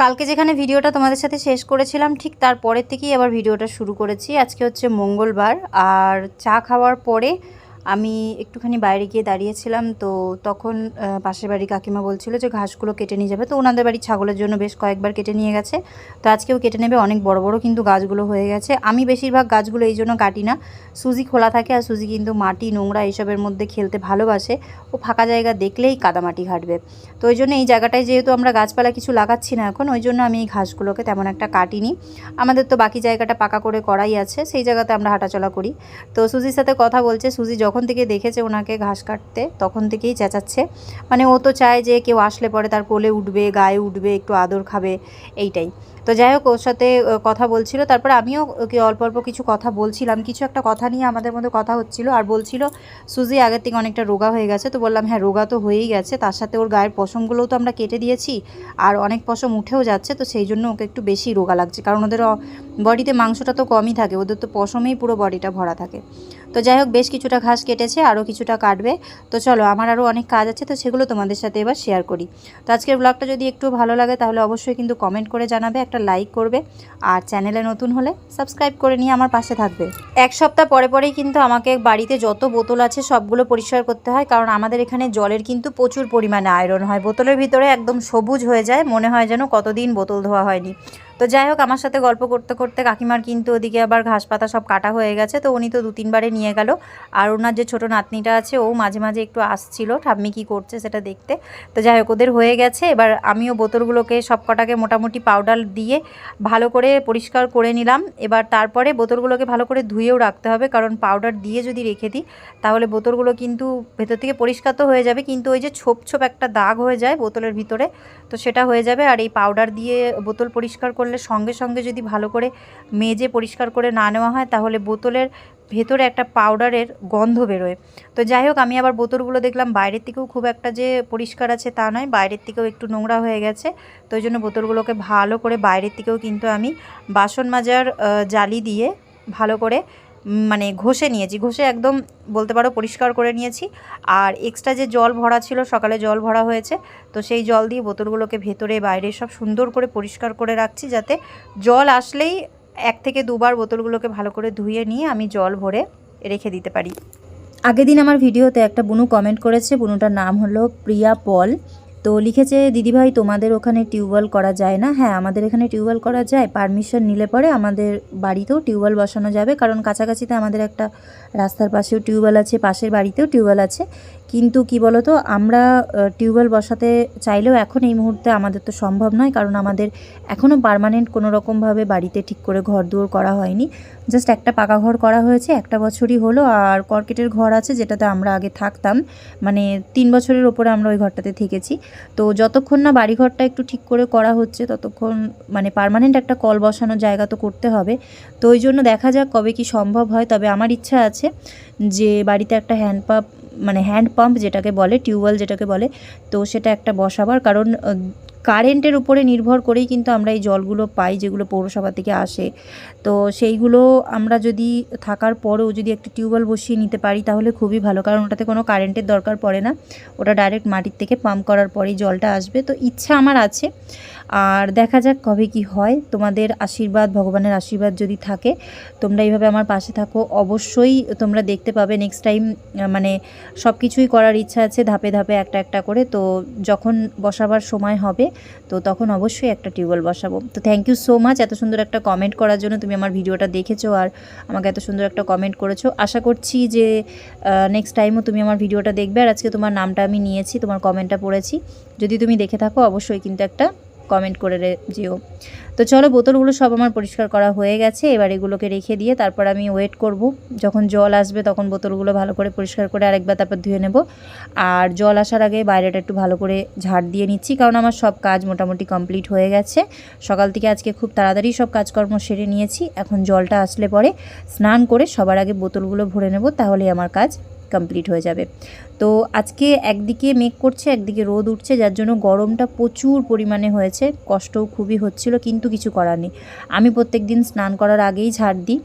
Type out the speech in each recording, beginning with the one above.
কালকে যেখানে ভিডিওটা তোমাদের সাথে শেষ করেছিলাম, ঠিক তারপরের থেকেই আবার ভিডিওটা শুরু করেছি। আজকে হচ্ছে মঙ্গলবার, আর চা খাওয়ার পরে আমি একটুখানি বাইরে গিয়ে দাঁড়িয়েছিলাম, তো তখন পাশের বাড়ি কাকিমা বলছিল যে ঘাসগুলো কেটে নিয়ে যাবে। তো ওনাদের বাড়ি ছাগলের জন্য বেশ কয়েকবার কেটে নিয়ে গেছে। তো আজকেও কেটে নেবে, অনেক বড় বড় কিন্তু গাছগুলো হয়ে গেছে। আমি বেশিরভাগ গাছগুলো এই জন্য কাটি না। সুজি খোলা থাকে আর সুজি কিন্তু মাটি, নোংরা এইসবের মধ্যে খেলতে ভালোবাসে। ও ফাঁকা জায়গা দেখলেই কাদামাটি ঘাটবে। তো ওই জন্য এই জায়গাটায় যেহেতু আমরা গাছপালা কিছু লাগাচ্ছি না এখন, ওই জন্য আমি এই ঘাসগুলোকে তেমন একটা কাটিনি। আমাদের তো বাকি জায়গাটা পাকা করে করাই আছে, সেই জায়গাতে আমরা হাঁটাচলা করি। তো সুজির সাথে কথা বলছে, সুজি যখন থেকে দেখেছে ওনাকে ঘাস কাটতে, তখন থেকেই চেঁচাচ্ছে। মানে ও তো চায় যে কেউ আসলে পরে তার কোলে উঠবে, গায়ে উঠবে, একটু আদর খাবে, এইটাই। তো যাই হোক, ওর সাথে কথা বলছিল। তারপর আমিও ওকে অল্প অল্প কিছু কথা বলছিলাম। কিছু একটা কথা নিয়ে আমাদের মধ্যে কথা হচ্ছিল। আর বলছিল, সুজি, আগের থেকে অনেকটা রোগা হয়ে গেছে। তো বললাম হ্যাঁ রোগা তো হয়েই গেছে। তার সাথে ওর গায়ের পশমগুলোও তো আমরা কেটে দিয়েছি। আর অনেক পশম উঠেও যাচ্ছে। তো সেই জন্য ওকে একটু বেশি রোগা লাগছে। কারণ ওদের বডিতে মাংসটা তো কমই থাকে। ওদের তো পশমেই পুরো বডিটা ভরা থাকে। তো যাই হোক, বেশ কিছুটা ঘাস কেটেছে, আরও কিছুটা কাটবে। তো চলো, আমার আরও অনেক কাজ আছে। তো সেগুলো তোমাদের সাথে এবার শেয়ার করি। তো আজকের ব্লগটা যদি একটু ভালো লাগে, তাহলে অবশ্যই কিন্তু কমেন্ট করে জানাবে। একটা লাইক করবে আর চ্যানেলে নতুন হলে সাবস্ক্রাইব করে নিয়ে আমার পাশে থাকবে। এক সপ্তাহ পরে পরেই কিন্তু আমাকে বাড়িতে যত বোতল আছে সবগুলো পরিষ্কার করতে হয়, কারণ আমাদের এখানে জলের কিন্তু প্রচুর পরিমাণে আয়রন হয়। বোতলের ভিতরে একদম সবুজ হয়ে যায়, মনে হয় যেন কতদিন বোতল ধোয়া হয়নি। তো যাই হোক, আমার সাথে গল্প করতে করতে কাকিমার কিন্তু ওদিকে আবার ঘাস পাতা সব কাটা হয়ে গেছে। তো উনি তো দু তিনবারে নিয়ে গেল। আর ওনার যে ছোট নাতনিটা আছে, ও মাঝে মাঝে একটু আসছিল, ঠাম্মি কী করছে সেটা দেখতে। তো যাই হোক, ওদের হয়ে গেছে। এবার আমিও বোতলগুলোকে সব কটাকে মোটামুটি পাউডার দিয়ে ভালো করে পরিষ্কার করে নিলাম। এবার তারপরে বোতলগুলোকে ভালো করে ধুয়েও রাখতে হবে। কারণ পাউডার দিয়ে যদি রেখে দিই, তাহলে বোতলগুলো কিন্তু ভেতর থেকে পরিষ্কার তো হয়ে যাবে। কিন্তু ওই যে ছোপ ছোপ একটা দাগ হয়ে যায় বোতলের ভিতরে, তো সেটা হয়ে যাবে। আর এই পাউডার দিয়ে বোতল পরিষ্কার করলে সঙ্গে সঙ্গে যদি ভালো করে মেজে পরিষ্কার করে না নেওয়া হয়, তাহলে বোতলের ভেতরে একটা পাউডারের গন্ধ বেরোয়। তো যাই হোক, আমি আবার বোতলগুলো দেখলাম, বাইরের থেকেও খুব একটা যে পরিষ্কার আছে তা নয়, বাইরের থেকেও একটু নোংরা হয়ে গেছে। তো ওই জন্য বোতলগুলোকে ভালো করে বাইরের থেকেও কিন্তু আমি বাসন মাজার জালি দিয়ে ভালো করে মানে ঘষে নিয়েছি, ঘষে একদম বলতে পারো পরিষ্কার করে নিয়েছি। আর এক্সট্রা যে জল ভরা ছিল, সকালে জল ভরা হয়েছে, তো সেই জল দিয়ে বোতলগুলোকে ভেতরে, বাইরে সব সুন্দর করে পরিষ্কার করে রাখছি যাতে জল আসলেই এক থেকে দুবার বোতলগুলোকে ভালো করে ধুয়ে নিয়ে আমি জল ভরে রেখে দিতে পারি। আগের দিন আমার ভিডিওতে একটা বুনু কমেন্ট করেছে, বুনুটার নাম হলো প্রিয়া পল। তো লিখেছে, দিদিভাই, তোমাদের ওখানে টিউবওয়েল করা যায় না? হ্যাঁ আমাদের এখানে টিউবওয়েল করা যায়। পারমিশন নিলে পরে আমাদের বাড়িতেও টিউবওয়েল বসানো যাবে। কারণ কাছাকাছিতে আমাদের একটা রাস্তার পাশেও টিউবওয়েল আছে, পাশের বাড়িতেও টিউবওয়েল আছে। কিন্তু কি বলতো, আমরা টিউবওয়েল বসাতে চাইলেও এখন এই মুহূর্তে আমাদের তো সম্ভব নয়, কারণ আমাদের এখনও পার্মানেন্ট কোনো রকমভাবে বাড়িতে ঠিক করে ঘর দুয়ার করা হয়নি। জাস্ট একটা পাকা ঘর করা হয়েছে, একটা বছরই হলো, আর কর্কেটের ঘর আছে যেটাতে আমরা আগে থাকতাম। মানে তিন বছরের ওপরে আমরা ওই ঘরটাতে থেকেছি। তো যতক্ষণ না বাড়িঘরটা একটু ঠিক করে করা হচ্ছে, ততক্ষণ মানে পার্মানেন্ট একটা কল বসানোর জায়গা তো করতে হবে। তো ওই জন্য দেখা যাক কবে কি সম্ভব হয়, তবে আমার ইচ্ছা আছে যে বাড়িতে একটা হ্যান্ড পাম্প মানে হ্যান্ড পাম্প যেটাকে বলে টিউবওয়েল যেটাকে বলে, তো সেটা একটা বসাবার কারণ কারেন্টের উপরে নির্ভর করেই কিন্তু আমরা এই জলগুলো পাই যেগুলো পৌরসভা থেকে আসে। তো সেইগুলো আমরা যদি থাকার পরেও যদি একটা টিউবওয়েল বসিয়ে নিতে পারি, তাহলে খুবই ভালো। কারণ ওটাতে কোনো কারেন্টের দরকার পড়ে না। ওটা ডাইরেক্ট মাটির থেকে পাম্প করার পরেই জলটা আসবে। তো ইচ্ছা আমার আছে। আর দেখা যাক কবে কি হয়। তোমাদের আশীর্বাদ, ভগবানের আশীর্বাদ যদি থাকে, তোমরা এইভাবে আমার পাশে থাকো। অবশ্যই তোমরা দেখতে পাবে নেক্সট টাইম মানে সব কিছুই করার ইচ্ছা আছে ধাপে ধাপে একটা একটা করে। তো যখন বসাবার সময় হবে, তো তখন অবশ্যই একটা টিউবওয়েল বসাবো। তো থ্যাংক ইউ সো মাচ এত সুন্দর একটা কমেন্ট করার জন্য তুমি আমার ভিডিওটা দেখেছ আর আমাকে এত সুন্দর একটা কমেন্ট করেছ। আশা করছি যে নেক্সট টাইমও তুমি আমার ভিডিওটা দেখবে। আর আজকে তোমার নামটা আমি নিয়েছি, তোমার কমেন্টটা পড়েছি। যদি তুমি দেখে থাকো, অবশ্যই কিন্তু একটা কমেন্ট করে যেও। তো চলো, বোতলগুলো সব আমার পরিষ্কার করা হয়ে গেছে। এবার এগুলোকে রেখে দিয়ে তারপর আমি ওয়েট করব। যখন জল আসবে তখন বোতলগুলো ভালো করে পরিষ্কার করে আরেকবার তারপর ধুয়ে নেব। আর জল আসার আগে বাইরেটা একটু ভালো করে ঝাড় দিয়ে নিচ্ছি, কারণ আমার সব কাজ মোটামুটি কমপ্লিট হয়ে গেছে। সকাল থেকে আজকে খুব তাড়াতাড়ি সব কাজকর্ম সেরে নিয়েছি। এখন জলটা আসলে পরে স্নান করে সবার আগে বোতলগুলো ভরে নেব, তাহলেই আমার কাজ কমপ্লিট হয়ে যাবে। তো আজকে একদিকে মেঘ করছে, একদিকে রোদ উঠছে, যার জন্য গরমটা প্রচুর পরিমাণে হয়েছে। কষ্টও খুবই হচ্ছিল, কিন্তু কিছু করার নেই। আমি প্রত্যেক দিন স্নান করার আগেই ঝাড় দিই।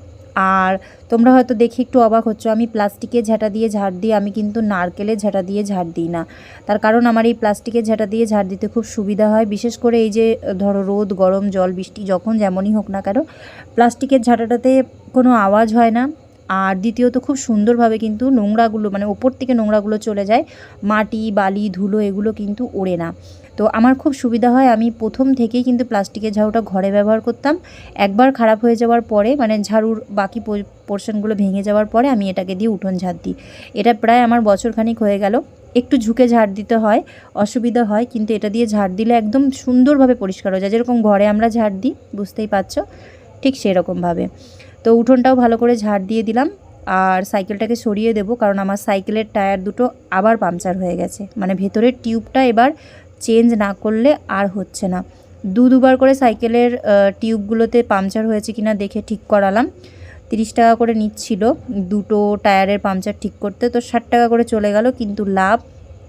আর তোমরা হয়তো দেখে একটু অবাক হচ্ছ, আমি প্লাস্টিকের ঝাঁটা দিয়ে ঝাড় দিই, আমি কিন্তু নারকেলের ঝাঁটা দিয়ে ঝাড় দিই না। তার কারণ আমার এই প্লাস্টিকের ঝাঁটা দিয়ে ঝাড় দিতে খুব সুবিধা হয়। বিশেষ করে এই যে, ধরো রোদ, গরম, জল, বৃষ্টি, যখন যেমনই হোক না কেন, প্লাস্টিকের ঝাঁটাটাতে কোনো আওয়াজ হয় না। আর দ্বিতীয়ত খুব সুন্দরভাবে কিন্তু নোংরাগুলো মানে ওপর থেকে নোংরাগুলো চলে যায়। মাটি, বালি, ধুলো এগুলো কিন্তু ওড়ে না। তো আমার খুব সুবিধা হয়, আমি প্রথম থেকেই কিন্তু প্লাস্টিকের ঝাড়ুটা ঘরে ব্যবহার করতাম। একবার খারাপ হয়ে যাওয়ার পরে মানে ঝাড়ুর বাকি পোর্শনগুলো ভেঙে যাওয়ার পরে আমি এটাকে দিয়ে উঠোন ঝাড় দিই। এটা প্রায় আমার বছরখানিক হয়ে গেল। একটু ঝুঁকে ঝাড় দিতে হয়, অসুবিধা হয়, কিন্তু এটা দিয়ে ঝাড় দিলে একদম সুন্দরভাবে পরিষ্কার হয়ে যায়। যেরকম ঘরে আমরা ঝাড় দিই, বুঝতেই পারছ? ঠিক সেরকমভাবে। তো উঠোনটাও ভালো করে ঝাড় দিয়ে দিলাম আর সাইকেলটাকে সরিয়ে দেবো কারণ আমার সাইকেলের টায়ার দুটো আবার পাংচার হয়ে গেছে। মানে ভেতরের টিউবটা এবার চেঞ্জ না করলে আর হচ্ছে না। দু দুবার করে সাইকেলের টিউবগুলোতে পাংচার হয়েছে কিনা দেখে ঠিক করালাম। তিরিশ টাকা করে নিচ্ছিল দুটো টায়ারের পাংচার ঠিক করতে, তো ষাট টাকা করে চলে গেল কিন্তু লাভ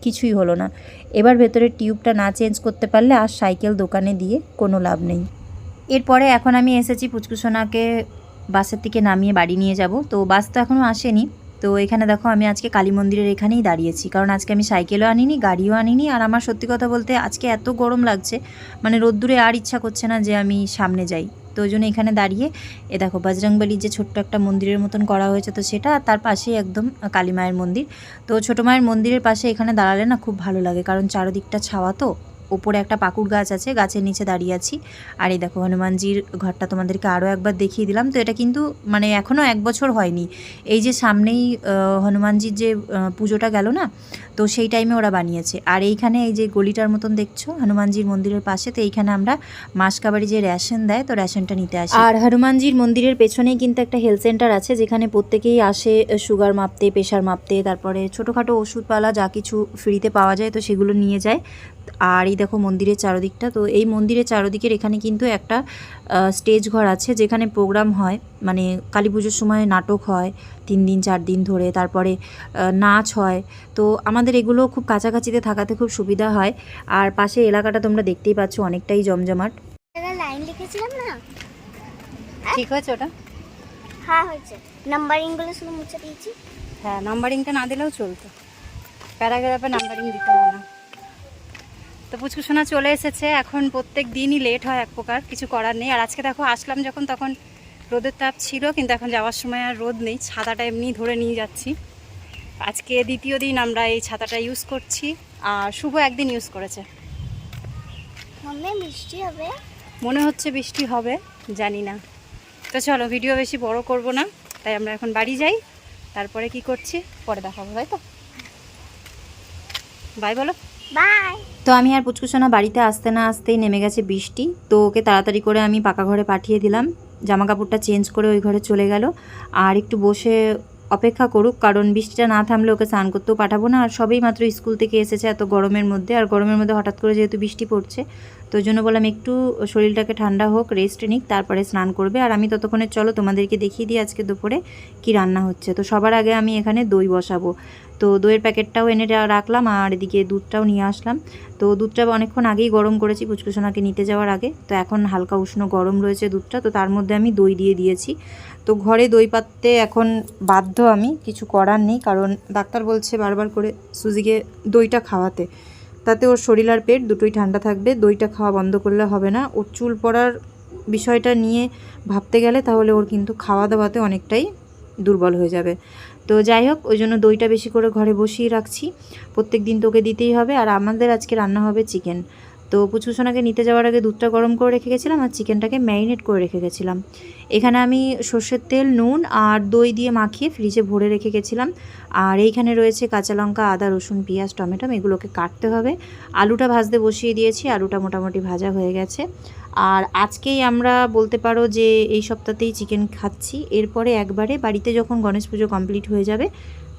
কিছুই হলো না। এবার ভেতরের টিউবটা না চেঞ্জ করতে পারলে আর সাইকেল দোকানে দিয়ে কোনো লাভ নেই। এরপরে এখন আমি এসেছি পুচকুসোনাকে বাসের থেকে নামিয়ে বাড়ি নিয়ে যাব। তো বাস তো এখনও আসেনি। তো এখানে দেখো আমি আজকে কালী মন্দিরের এখানেই দাঁড়িয়েছি। কারণ আজকে আমি সাইকেলও আনিনি, গাড়িও আনিনি। আর আমার সত্যি কথা বলতে আজকে এত গরম লাগছে মানে রোদ্দুরে আর ইচ্ছা করছে না যে আমি সামনে যাই। তো ওই জন্য এখানে দাঁড়িয়ে এ দেখো বজরংবলির যে ছোট্ট একটা মন্দিরের মতন করা হয়েছে তো সেটা তার পাশেই একদম কালী মায়ের মন্দির। তো ছোটো মায়ের মন্দিরের পাশে এখানে দাঁড়ালে না খুব ভালো লাগে, কারণ চারদিকটা ছাওয়া তো। ওপরে একটা পাকুড় গাছ আছে, গাছের নিচে দাঁড়িয়ে আছি। আর এই দেখো হনুমানজির ঘরটা তোমাদেরকে আরও একবার দেখিয়ে দিলাম। তো এটা কিন্তু মানে এখনও এক বছর হয়নি। এই যে সামনেই হনুমানজির যে পুজোটা গেল না, তো সেই টাইমে ওরা বানিয়েছে। আর এইখানে এই যে গলিটার মতন দেখছ, হনুমানজির মন্দিরের পাশে, তো এইখানে আমরা মাসকাবাড়ি যে রেশন দেয়, তো রেশনটা নিতে আসি। আর হনুমানজির মন্দিরের পেছনেই কিন্তু একটা হেলথ সেন্টার আছে, যেখানে প্রত্যেকেই আসে সুগার মাপতে, প্রেশার মাপতে, তারপরে ছোটোখাটো ওষুধপালা, যা কিছু ফ্রিতে পাওয়া যায়, তো সেগুলো নিয়ে যায়। আর এই দেখো মন্দিরের চারদিকটা তো এই মন্দিরের চারদিকের এখানে কিন্তু একটা স্টেজ ঘর আছে যেখানে প্রোগ্রাম হয় মানে কালী পুজোর সময় নাটক হয় তিন দিন চার দিন ধরে তারপরে নাচ হয়। তো আমাদের এগুলো খুব কাছাকাছিতে থাকাতে খুব সুবিধা হয়। আর পাশে এলাকাটা তোমরা দেখতেই পাচ্ছ অনেকটাই জমজমাট। জায়গায় লাইন লিখেছিলাম না? ঠিক হয়েছে ওটা? হ্যাঁ হয়েছে। নাম্বারিংগুলো শুধু মুছে দিয়েছি। হ্যাঁ নাম্বারিংটা না দিলেও চলতো। প্যারাগ্রাফে নাম্বারিং দিতে হবে না। তো পুচকুসোনা চলে এসেছে। এখন প্রত্যেক দিনই লেট হয় এক প্রকার কিছু করার নেই। আর আজকে দেখো আসলাম যখন তখন রোদের তাপ ছিল কিন্তু এখন যাওয়ার সময় আর রোদ নেই। ছাতাটা এমনি ধরে নিয়ে যাচ্ছি। আজকে দ্বিতীয় দিন আমরা এই ছাতাটা ইউজ করছি। আর শুভ একদিন ইউজ করেছে। মনে বৃষ্টি হবে? মনে হচ্ছে বৃষ্টি হবে জানি না। তো চলো ভিডিও বেশি বড় করব না। তাই আমরা এখন বাড়ি যাই। তারপরে কি করছি? পরে দেখাবো তাই তো? বাই বলো। তো আমি আর পুচকুসোনা বাড়িতে আসতে না আসতেই নেমে গেছে বৃষ্টি। তো ওকে তাড়াতাড়ি করে আমি পাকা ঘরে পাঠিয়ে দিলাম। জামা কাপড়টা চেঞ্জ করে ওই ঘরে চলে গেল। আর একটু বসে অপেক্ষা করুক, কারণ বৃষ্টিটা না থামলে ওকে স্নান করতেও পাঠাবো না। আর সবেই মাত্র স্কুল থেকে এসেছে এত গরমের মধ্যে। আর গরমের মধ্যে হঠাৎ করে যেহেতু বৃষ্টি পড়ছে, তো জন্য বললাম একটু শরীরটাকে ঠান্ডা হোক, রেস্ট নিক, তারপরে স্নান করবে। আর আমি ততক্ষণে চলো তোমাদেরকে দেখিয়ে দিই আজকে দুপুরে কি রান্না হচ্ছে। তো সবার আগে আমি এখানে দই বসাবো। তো দইয়ের প্যাকেটটাও এনে রাখলাম, আর এদিকে দুধটাও নিয়ে আসলাম। তো দুধটা অনেকক্ষণ আগেই গরম করেছি পুচকুসোনাকে নিতে যাওয়ার আগে। তো এখন হালকা উষ্ণ গরম রয়েছে দুধটা, তো তার মধ্যে আমি দই দিয়ে দিয়েছি। তো ঘরে দই পাততে এখন বাধ্য আমি, কিছু করার নেই, কারণ ডাক্তার বলছে বারবার করে সুজিকে দইটা খাওয়াতে। তাতে ওর শরীর আর পেট দুটোই ঠান্ডা থাকবে, দইটা খাওয়া বন্ধ করলে হবে না। ওর চুল পড়ার বিষয়টা নিয়ে ভাবতে গেলে তাহলে ওর কিন্তু খাওয়া দাওয়াতে অনেকটাই দুর্বল হয়ে যাবে। তো যাই হোক, ওই জন্য দইটা বেশি করে ঘরে বসিয়ে রাখছি। প্রত্যেক দিন তোকে দিতেই হবে। আর আমাদের আজকে রান্না হবে চিকেন। তো পুচুসোনাকে নিতে যাওয়ার আগে দুধটা গরম করে রেখে গেছিলাম আর চিকেনটাকে ম্যারিনেট করে রেখে গেছিলাম। এখানে আমি সর্ষের তেল, নুন আর দই দিয়ে মাখিয়ে ফ্রিজে ভরে রেখে গেছিলাম। আর এইখানে রয়েছে কাঁচা লঙ্কা, আদা, রসুন, পেঁয়াজ, টমেটো, এগুলোকে কাটতে হবে। আলুটা ভাজতে বসিয়ে দিয়েছি, আলুটা মোটামুটি ভাজা হয়ে গেছে। আর আজকেই আমরা বলতে পারো যে এই সপ্তাহতেই চিকেন খাচ্ছি। এরপরে একবারে বাড়িতে যখন গণেশ পুজো কমপ্লিট হয়ে যাবে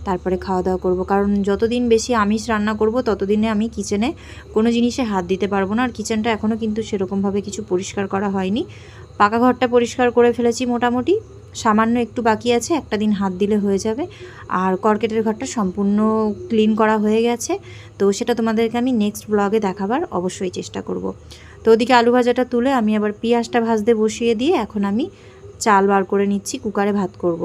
তারপরে খাওয়া দাওয়া করব। কারণ যতদিন বেশি আমিষ রান্না করব, ততদিনে আমি কিচেনে কোনো জিনিসে হাত দিতে পারব না। আর কিচেনটা এখনও কিন্তু সেরকমভাবে কিছু পরিষ্কার করা হয়নি। পাকা ঘরটা পরিষ্কার করে ফেলেছি মোটামুটি। সামান্য একটু বাকি আছে, একটা দিন হাত দিলে হয়ে যাবে। আর কর্কেটের ঘরটা সম্পূর্ণ ক্লিন করা হয়ে গেছে। তো সেটা তোমাদেরকে আমি নেক্সট ব্লগে দেখাবার অবশ্যই চেষ্টা করব। তো ওদিকে আলু ভাজাটা তুলে আমি আবার পেঁয়াজটা ভাজতে বসিয়ে দিয়ে এখন আমি চাল বার করে নিচ্ছি, কুকারে ভাত করব।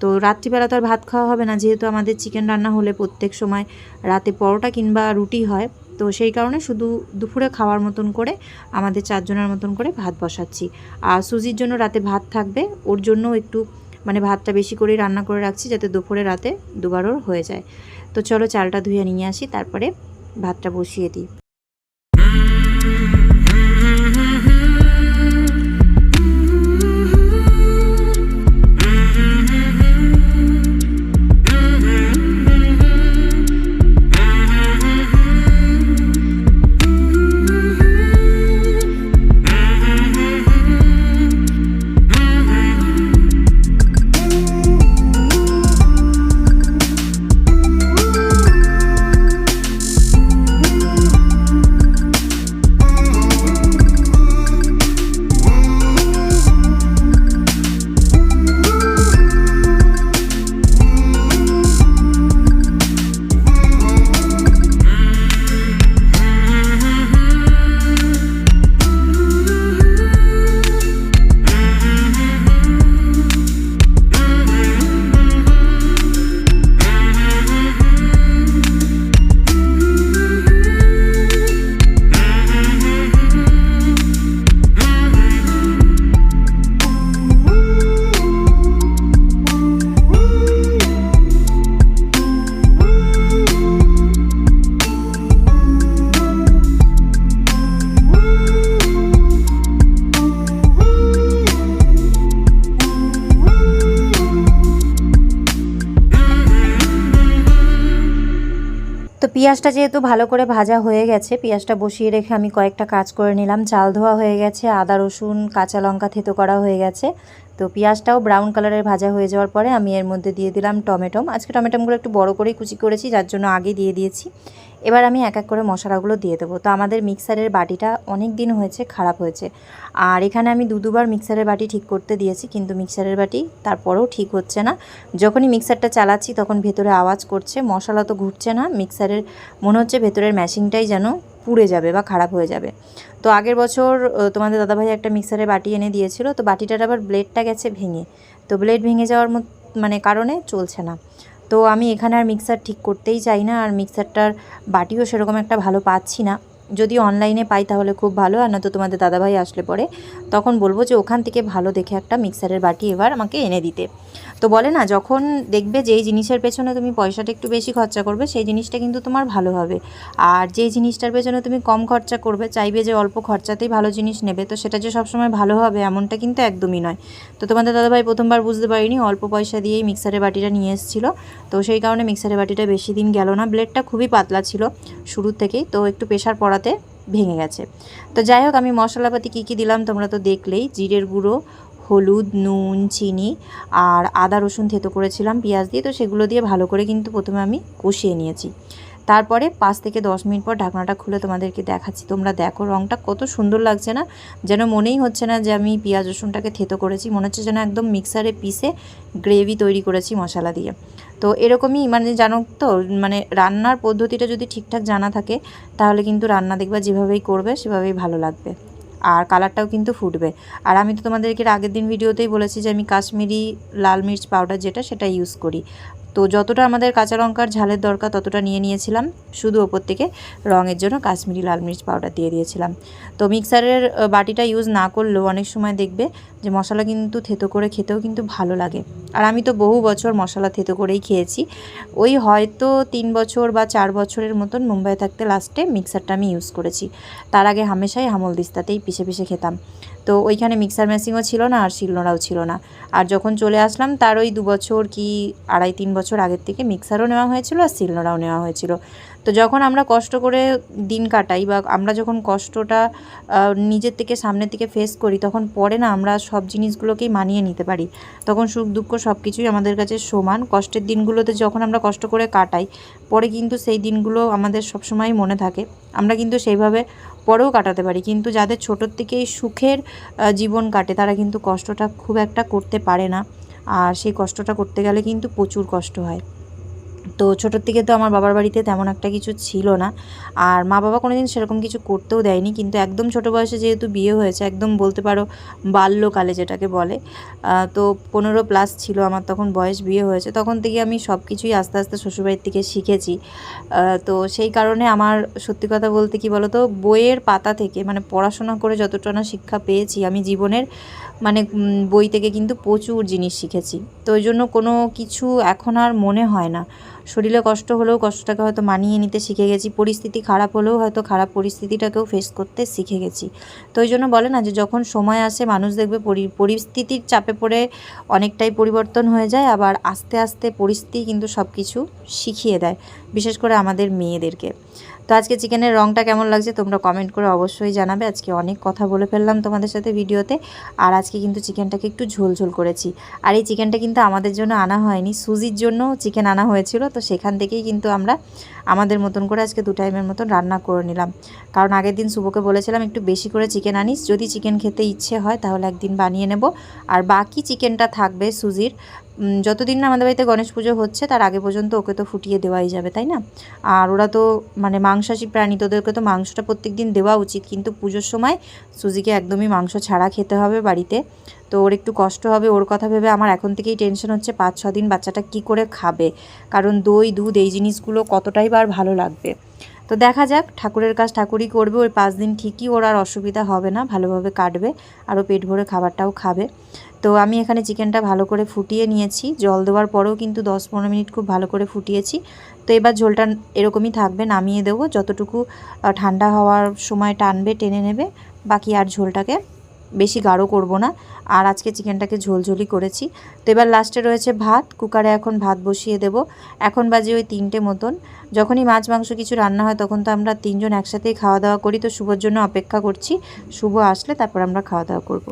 তো রাত্রিবেলা তো আর ভাত খাওয়া হবে না, যেহেতু আমাদের চিকেন রান্না হলে প্রত্যেক সময় রাতে পরোটা কিংবা রুটি হয়, তো সেই কারণে শুধু দুপুরে খাওয়ার মতন করে আমাদের চারজনের মতন করে ভাত বসাচ্ছি। আর সুজির জন্য রাতে ভাত থাকবে, ওর জন্য একটু মানে ভাতটা বেশি করেই রান্না করে রাখছি যাতে দুপুরে রাতে দুবারও হয়ে যায়। তো চলো চালটা ধুয়ে নিয়ে আসি, তারপরে ভাতটা বসিয়ে দিই। পেঁয়াজটা যেহেতু ভালো করে ভাজা হয়ে গেছে, পেঁয়াজটা বসিয়ে রেখে আমি কয়েকটা কাজ করে নিলাম। চাল ধোয়া হয়ে গেছে, আদা, রসুন, কাঁচা লঙ্কা থেতো করা হয়ে গেছে। তো পেঁয়াজটাও ব্রাউন কালারের ভাজা হয়ে যাওয়ার পরে আমি এর মধ্যে দিয়ে দিলাম টমেটো। আজকে টমেটোগুলো একটু বড় করেই কুচি করেছি, যার জন্য আগে দিয়ে দিয়েছি। এবার আমি এক এক করে মশলাগুলো দিয়ে দেবো। তো আমাদের মিক্সারের বাটিটা অনেক দিন হয়েছে, খারাপ হয়েছে। আর এখানে আমি দু দুবার মিক্সারের বাটি ঠিক করতে দিয়েছি, কিন্তু মিক্সারের বাটি তারপরেও ঠিক হচ্ছে না। যখনই মিক্সারটা চালাচ্ছি, তখন ভেতরে আওয়াজ করছে, মশলা তো ঘুরছে না। মিক্সারের, মনে হচ্ছে ভেতরের ম্যাশিংটাই যেন পুড়ে যাবে বা খারাপ হয়ে যাবে। তো আগের বছর তোমাদের দাদাভাই একটা মিক্সারে বাটি এনে দিয়েছিল, তো বাটিটার আবার ব্লেডটা গেছে ভেঙে। তো ব্লেড ভেঙে যাওয়ার মানে কারণে চলছে না। তো আমি এখানে আর মিক্সার ঠিক করতেই চাই না, আর মিক্সারটার বাটিও সেরকম একটা ভালো পাচ্ছি না। যদি অনলাইনে পাই তাহলে খুব ভালো, আর না তো তোমাদের দাদাভাই আসলে পরে, তখন বলব যে ওখান থেকে ভালো দেখে একটা মিক্সারের বাটি এবার আমাকে এনে দিতে। তো বলে না, যখন দেখবে যেই জিনিসের পেছনে তুমি পয়সাটা একটু বেশি খরচা করবে, সেই জিনিসটা কিন্তু তোমার ভালো হবে। আর যেই জিনিসটার পেছনে তুমি কম খরচা করবে, চাইবে যে অল্প খরচাতেই ভালো জিনিস নেবে, তো সেটা যে সবসময় ভালো হবে এমনটা কিন্তু একদমই নয়। তো তোমাদের দাদাভাই প্রথমবার বুঝতে পারিনি, অল্প পয়সা দিয়েই মিক্সারের বাটিটা নিয়ে এসেছিল। তো সেই কারণে মিক্সারের বাটিটা বেশি দিন গেল না, ব্লেডটা খুবই পাতলা ছিল শুরুর থেকেই, তো একটু প্রেশার পড়াতে ভেঙে গেছে। তো যাই হোক, আমি মশলাপাতি কী কী দিলাম তোমরা তো দেখলেই, জিরের গুঁড়ো হলুদ, নুন, চিনি আর আদা, রসুন থেতো করেছিলাম, পেঁয়াজ দিয়ে। তো সেগুলো দিয়ে ভালো করে কিন্তু প্রথমে আমি কষিয়ে নিয়েছি। তারপরে পাঁচ থেকে দশ মিনিট পর ঢাকনাটা খুলে তোমাদেরকে দেখাচ্ছি। তোমরা দেখো রঙটা কত সুন্দর লাগছে না? যেন মনেই হচ্ছে না যে আমি পেঁয়াজ, রসুনটাকে থেতো করেছি। মনে হচ্ছে যেন একদম মিক্সারে পিষে গ্রেভি তৈরি করেছি মশলা দিয়ে। তো এরকমই মানে জানো তো মানে রান্নার পদ্ধতিটা যদি ঠিকঠাক জানা থাকে, তাহলে কিন্তু রান্না দেখবা যেভাবেই করবে, সেভাবেই ভালো লাগবে। আর কালারটাও কিন্তু ফুটবে। আর আমি তো তোমাদেরকে আগের দিন ভিডিওতেই বলেছি যে আমি কাশ্মীরি লাল মির্চ পাউডার যেটা, সেটা ইউজ করি। তো যতটা আমাদের কাঁচা লঙ্কার ঝালের দরকার ততটা নিয়ে নিয়েছিলাম। শুধু ওপর থেকে রঙের জন্য কাশ্মীরি লাল মির্চ পাউডার দিয়ে দিয়েছিলাম। তো মিক্সারের বাটিটা ইউজ না করলেও অনেক সময় দেখবে যে মশলা কিন্তু থেতো করে খেতেও কিন্তু ভালো লাগে। আর আমি তো বহু বছর মশলা থেতো করেই খেয়েছি। ওই হয়তো তিন বছর বা চার বছরের মতন মুম্বাই থাকতে লাস্টে মিক্সারটা আমি ইউজ করেছি। তার আগে হামেশাই হামল দিস্তাতেই পিষে পিষে খেতাম। তো ওইখানে মিক্সার মেশিনও ছিল না আর শিলনোড়াও ছিল না। আর যখন চলে আসলাম, তার ওই দু বছর কি আড়াই তিন বছর আগের থেকে মিক্সারও নেওয়া হয়েছিল আর শিলনোড়াও নেওয়া হয়েছিল। তো যখন আমরা কষ্ট করে দিন কাটাই বা আমরা যখন কষ্টটা নিজের থেকে সামনের থেকে ফেস করি, তখন পরে না আমরা সব জিনিসগুলোকেই মানিয়ে নিতে পারি। তখন সুখ দুঃখ সব কিছুই আমাদের কাছে সমান। কষ্টের দিনগুলোতে যখন আমরা কষ্ট করে কাটাই, পরে কিন্তু সেই দিনগুলো আমাদের সবসময় মনে থাকে। আমরা কিন্তু সেইভাবে পরেও কাটাতে পারি। কিন্তু যাদের ছোটোর থেকেই সুখের জীবন কাটে, তারা কিন্তু কষ্টটা খুব একটা করতে পারে না। আর সেই কষ্টটা করতে গেলে কিন্তু প্রচুর কষ্ট হয়। তো ছোটোর থেকে তো আমার বাবার বাড়িতে তেমন একটা কিছু ছিল না। আর মা বাবা কোনো দিন সেরকম কিছু করতেও দেয়নি, কিন্তু একদম ছোটো বয়সে যেহেতু বিয়ে হয়েছে, একদম বলতে পারো বাল্যকালে যেটাকে বলে তো পনেরো প্লাস ছিল আমার তখন বয়স বিয়ে হয়েছে, তখন থেকে আমি সব কিছুই আস্তে আস্তে শ্বশুরবাড়ির থেকে শিখেছি। তো সেই কারণে আমার সত্যি কথা বলতে কি বলো তো বইয়ের পাতা থেকে মানে পড়াশোনা করে যতটা না শিক্ষা পেয়েছি আমি জীবনের মানে বই থেকে কিন্তু প্রচুর জিনিস শিখেছি। তো ওই জন্য কোনো কিছু এখন আর মনে হয় না। শরীরে কষ্ট হলেও কষ্টটাকে হয়তো মানিয়ে নিতে শিখে গেছি, পরিস্থিতি খারাপ হলেও হয়তো খারাপ পরিস্থিতিটাকেও ফেস করতে শিখে গেছি। তো ওই জন্য বলে না যে যখন সময় আসে মানুষ দেখবে পরি- পরিস্থিতির চাপে পড়ে অনেকটাই পরিবর্তন হয়ে যায়, আবার আস্তে আস্তে পরিস্থিতি কিন্তু সব কিছু শিখিয়ে দেয়, বিশেষ করে আমাদের মেয়েদেরকে। তো আজকে চিকেনের রঙটা কেমন লাগছে তোমরা কমেন্ট করে অবশ্যই জানাবে। আজকে অনেক কথা বলে ফেললাম তোমাদের সাথে ভিডিওতে। আর আজকে কিন্তু চিকেনটাকে একটু ঝোল ঝোল করেছি। আর এই চিকেনটা কিন্তু আমাদের জন্য আনা হয়নি। সুজির জন্য চিকেন আনা হয়েছিল। তো সেখান থেকেই কিন্তু আমরা আমাদের মতন করে আজকে দু টাইমের মতন রান্না করে নিলাম। কারণ আগের দিন শুভকে বলেছিলাম একটু বেশি করে চিকেন আনিস, যদি চিকেন খেতে ইচ্ছে হয় তাহলে একদিন বানিয়ে নেব। আর বাকি চিকেনটা থাকবে সুজির। যতদিন না আমাদের বাড়িতে গণেশ পুজো হচ্ছে, তার আগে পর্যন্ত ওকে তো ফুটিয়ে দেওয়াই যাবে, তাই না? আর ওরা তো মানে মাংসাশী প্রাণী, তোদেরকে তো মাংসটা প্রত্যেক দিন দেওয়া উচিত। কিন্তু পুজোর সময় সুজিকে একদমই মাংস ছাড়া খেতে হবে বাড়িতে। তো ওর একটু কষ্ট হবে, ওর কথা ভেবে আমার এখন থেকেই টেনশন হচ্ছে পাঁচ, ছ দিন বাচ্চাটা কি করে খাবে। কারণ দই, দুধ এই জিনিসগুলো কতটাই বার ভালো লাগবে। তো দেখা যাক, ঠাকুরের কাজ ঠাকুরই করবে, ওই পাঁচ দিন ঠিকই ওর আর অসুবিধা হবে না, ভালোভাবে কাটবে, আরও পেট ভরে খাবারটাও খাবে। তো আমি এখানে চিকেনটা ভালো করে ফুটিয়ে নিয়েছি, জল দেওয়ার পরেও কিন্তু দশ পনেরো মিনিট খুব ভালো করে ফুটিয়েছি। তো এবার ঝোলটা এরকমই থাকবে, নামিয়ে দেবো, যতটুকু ঠান্ডা হওয়ার সময় টানবে, টেনে নেবে, বাকি আর ঝোলটাকে। বেশি গাঢ় করব না। আর আজকে চিকেনটাকে ঝোলঝোলি করেছি। তো এবার লাস্টে রয়েছে ভাত। কুকারে এখন ভাত বসিয়ে দেব। এখন বাজে ওই তিনটে মতন। যখনই মাছ, মাংস কিছু রান্না হয়, তখন তো আমরা তিনজন একসাথেই খাওয়া দাওয়া করি। তো শুভর জন্য অপেক্ষা করছি। শুভ আসলে তারপর আমরা খাওয়া দাওয়া করব।